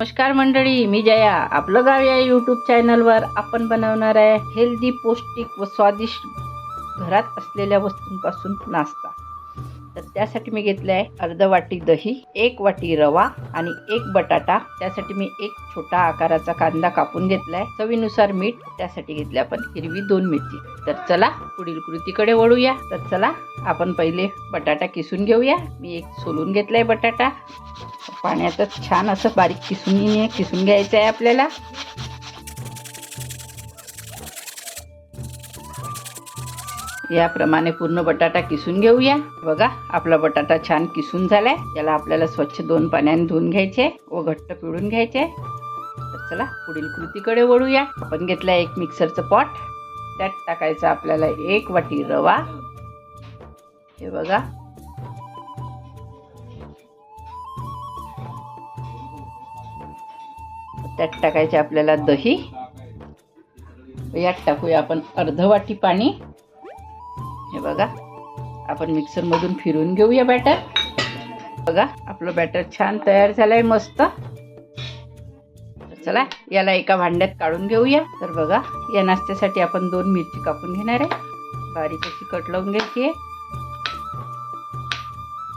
नमस्कार मंडळी मी जया. आपलं गाव या यूट्यूब चॅनलवर आपण बनवणार आहे हेल्दी पौष्टिक व स्वादिष्ट घरात असलेल्या वस्तूंपासून नाश्ता. तर त्यासाठी मी घेतलं आहे अर्ध वाटी दही एक वाटी रवा आणि एक बटाटा. त्यासाठी मी एक छोटा आकाराचा कांदा कापून घेतला आहे चवीनुसार मीठ त्यासाठी घेतले आपण हिरवी दोन मिरची. तर चला पुढील कृतीकडे वळूया. तर चला आपण पहिले बटाटा किसून घेऊया. मी एक सोलून घेतलाय बटाटा. पाण्यातच छान असं बारीक किसून किसून घ्यायचं आहे आपल्याला. याप्रमाणे पूर्ण बटाटा किसून घेऊया. बघा आपला बटाटा छान किसून झालाय. याला आपल्याला स्वच्छ दोन पाण्याने धुवून घ्यायचे व घट्ट पिळून घ्यायचे. तर चला पुढील कृतीकडे वळूया. आपण घेतलाय एक मिक्सरचं पॉट. त्यात टाकायचं आपल्याला एक वाटी रवा. हे बघा. त्यात टाकायचे आपल्याला दही. यात टाकूया आपण अर्ध वाटी पाणी. आपण मिक्सरमधून फिरून घेऊया बॅटर. बघा आपलं बॅटर छान तयार झालंय मस्त. चला याला एका भांड्यात काढून घेऊया. तर बघा या नाश्त्यासाठी आपण दोन मिरची कापून घेणार आहे. बारीक अशी कट लावून घ्यायची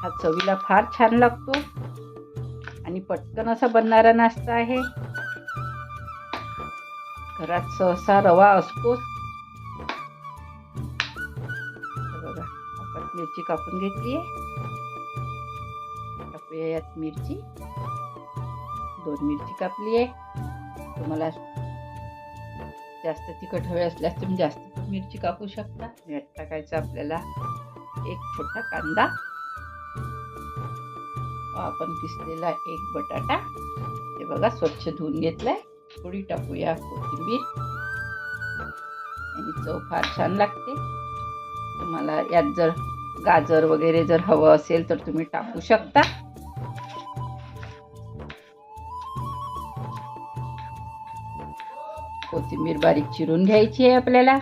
हा चवीला फार छान लागतो. आणि पटकन असा बनणारा नाश्ता आहे. घरात सहसा रवा असतोच. मिरची कापून घेतली आहे. टाकूया यात मिरची. दोन मिरची कापली आहे. तुम्हाला जास्त तिखट हवे असल्यास तुम्ही जास्त मिरची कापू शकता. यात टाकायचं आपल्याला एक छोटा कांदा. आपण किसलेला एक बटाटा. हे बघा स्वच्छ धुवून घेतलाय. थोडी टाकूया कोथिंबीर. आणि चव फार छान लागते. तुम्हाला यात जर गाजर वगैरे जर हवं असेल तर तुम्ही टाकू शकता. कोथिंबीर बारीक चिरून घ्यायची आहे आपल्याला.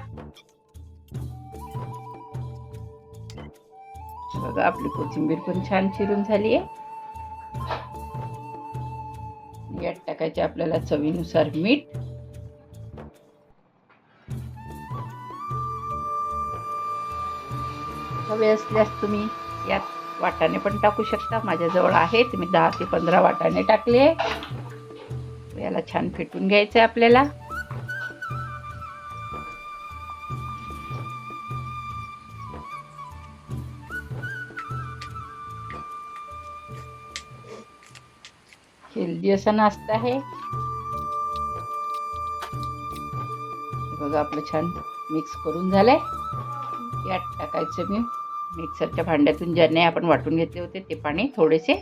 बघा आपली कोथिंबीर पण छान चिरून झाली आहे. यात टाकायचे आपल्याला चवीनुसार मीठ. हवे असल्यास तुम्ही यात वाटाणे पण टाकू शकता. माझ्याजवळ आहे तुम्ही दहा ते पंधरा वाटाणे टाकले. याला छान फेटून घ्यायचं आहे आपल्याला. हेल्दी असा नाश्ता आहे. बघा आपलं छान मिक्स करून झालंय. यात टाकायचं मी. मिक्सरच्या भांड्यातून ज्याने आपण वाटून घेतले होते ते पाणी थोडेसे.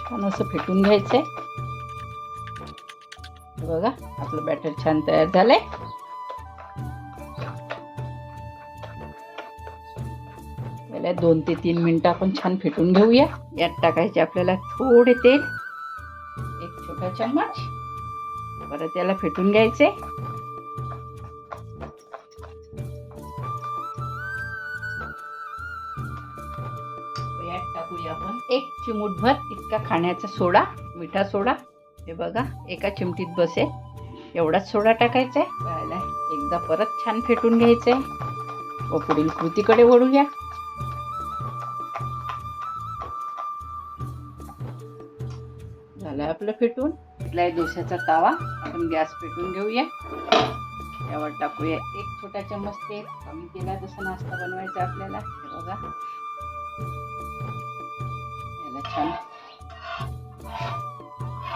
छान असं फेटून घ्यायचंय. बघा आपलं बॅटर छान तयार झालंय. पहिल्या दोन ते तीन मिनिटं आपण छान फेटून घेऊया. यात टाकायचे आपल्याला थोडे तेल. चम्मच. परत याला फेटून घ्यायचे. यात टाकूया आपण. एक चिमूटभर इतका खाण्याचा सोडा मिठा सोडा. हे बघा एका चिमटीत बसेल. एवढाच सोडा टाकायचा आहे. एकदा परत छान फेटून घ्यायचंय व पुढील कृतीकडे वळूया. झालं आपलं फेटून. कुठलाही डोश्याचा तावा. आपण गॅस पेटून घेऊया. त्यावर टाकूया. एक छोटा चम्मच तेल. कमी तेला जसं नाश्ता बनवायचा आपल्याला. हे बघा. याला छान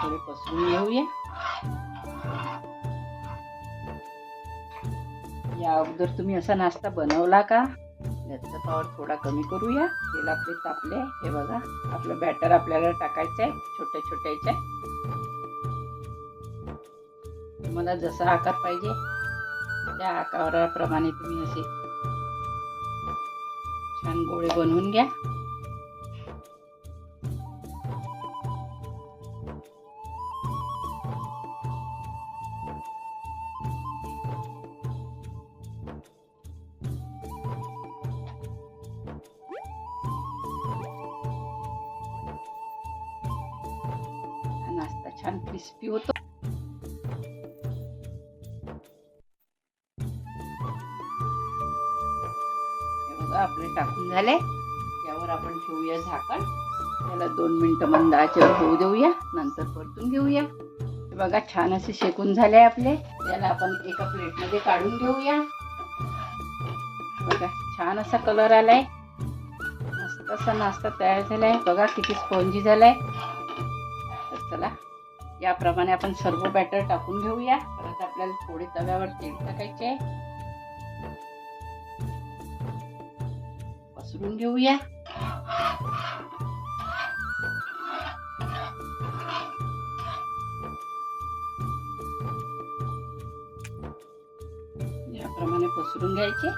थोडे पसरून घेऊया. या अगोदर तुम्ही असा नाश्ता बनवला का? गॅसचा पॉवर थोडा कमी करूया. तेल आपले तापले हे बघा आपलं बॅटर आपल्याला टाकायचं आहे छोट्या छोट्याचे तुम्हाला जसा आकार पाहिजे त्या आकाराप्रमाणे तुम्ही असे छान गोळे बनवून घ्या. छान क्रिस्पी होतो. हे बघा आपले टाकून झाले. यावर आपण ठेवूया झाकण. त्याला दोन मिनटं मंद आचेवर होऊ देऊया. नंतर परतून घेऊया. हे बघा छान असे शेकून झाले आपले. त्याला आपण एका प्लेटमध्ये काढून घेऊया. बघा छान असा कलर आलाय. मस्त असा नाश्ता तयार झालाय. बघा किती स्पॉन्जी झालाय. तर चला याप्रमाणे आपण सर्व बॅटर टाकून घेऊया. परत आपल्याला थोडे तव्यावर तेल टाकायचे पसरून घेऊया. याप्रमाणे पसरून घ्यायचे.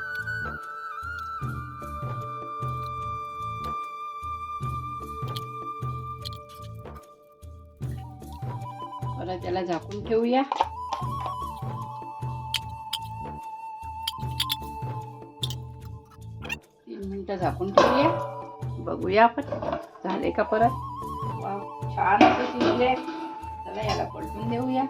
त्याला झाकून ठेवूया. तीन मिनटं झाकून ठेवूया. बघूया आपण. झाले का परत? छान असं शिजले चला याला पलटून देऊया.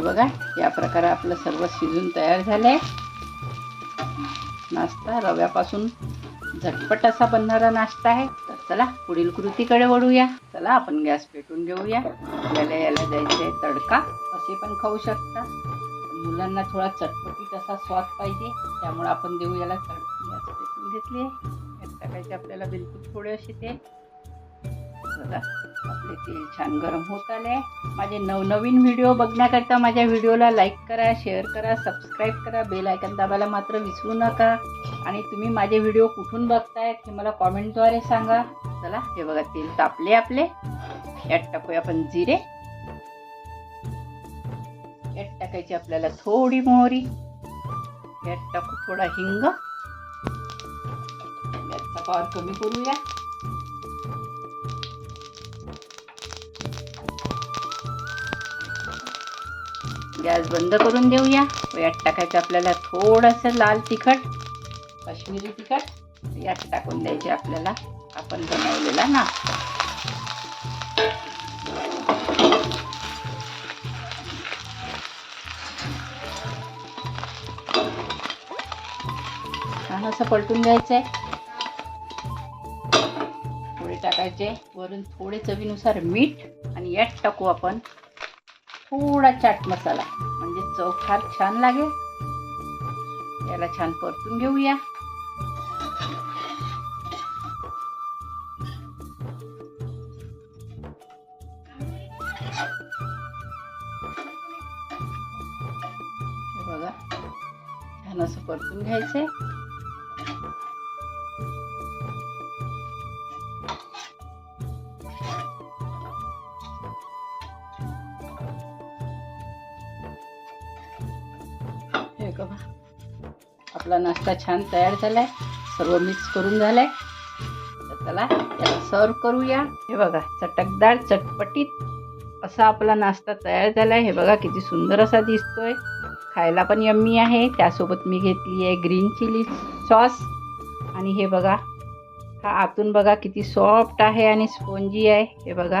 हे बघा या प्रकारे आपलं सर्व शिजून तयार झालंय. नाश्ता रव्यापासून झटपट असा बनणारा नाश्ता आहे. तर चला पुढील कृतीकडे वळूया. चला आपण गॅस पेटून घेऊया. आपल्याला याला द्यायचं आहे तडका. असे पण खाऊ शकता. मुलांना थोडा चटपटीत असा स्वाद पाहिजे. त्यामुळे आपण देऊ याला तडका. गॅस पेटून घेतली आहे. टाकायचे आपल्याला बिलकुल थोडे असे ते चला आपले तेल छान गरम होत आले. माझे नवनवीन व्हिडिओ बघण्याकरता माझ्या व्हिडिओला लाईक करा शेअर करा सबस्क्राईब करा बेल आयकन दाबायला मात्र विसरू नका. आणि तुम्ही माझे व्हिडिओ कुठून बघतायत हे मला कॉमेंटद्वारे सांगा. चला हे बघा तेल तापले आपले. यात टाकूया आपण जिरे. यात टाकायची आपल्याला थोडी मोहरी. यात टाकू थोडा हिंग. याचा पावर कमी करूया. गॅस बंद करून देऊया. यात टाकायचं आपल्याला थोडंसं लाल तिखट काश्मीरी तिखट. यात टाकून द्यायचे आपल्याला. आपण बनवलेला नाश्ता. छान असं पलटून द्यायचंय आहे थोडे टाकायचे. वरून थोडे चवीनुसार मीठ आणि यात टाकू आपण थोडा चाट मसाला. म्हणजे चव फार छान लागेल. याला छान परतून घेऊया. बघा छान असं परतून घ्यायचंय. का बा? आपला नाश्ता छान तयार झालाय. सर्व मिक्स करून झालाय. तर चला त्याला सर्व करूया. हे बघा चटकदार चटपटीत असा आपला नाश्ता तयार झालाय. हे बघा किती सुंदर असा दिसतोय. खायला पण यम्मी आहे. त्यासोबत मी घेतली आहे ग्रीन चिली सॉस आणि हे बघा हा आतून बघा किती सॉफ्ट आहे आणि स्पोंजी आहे. हे बघा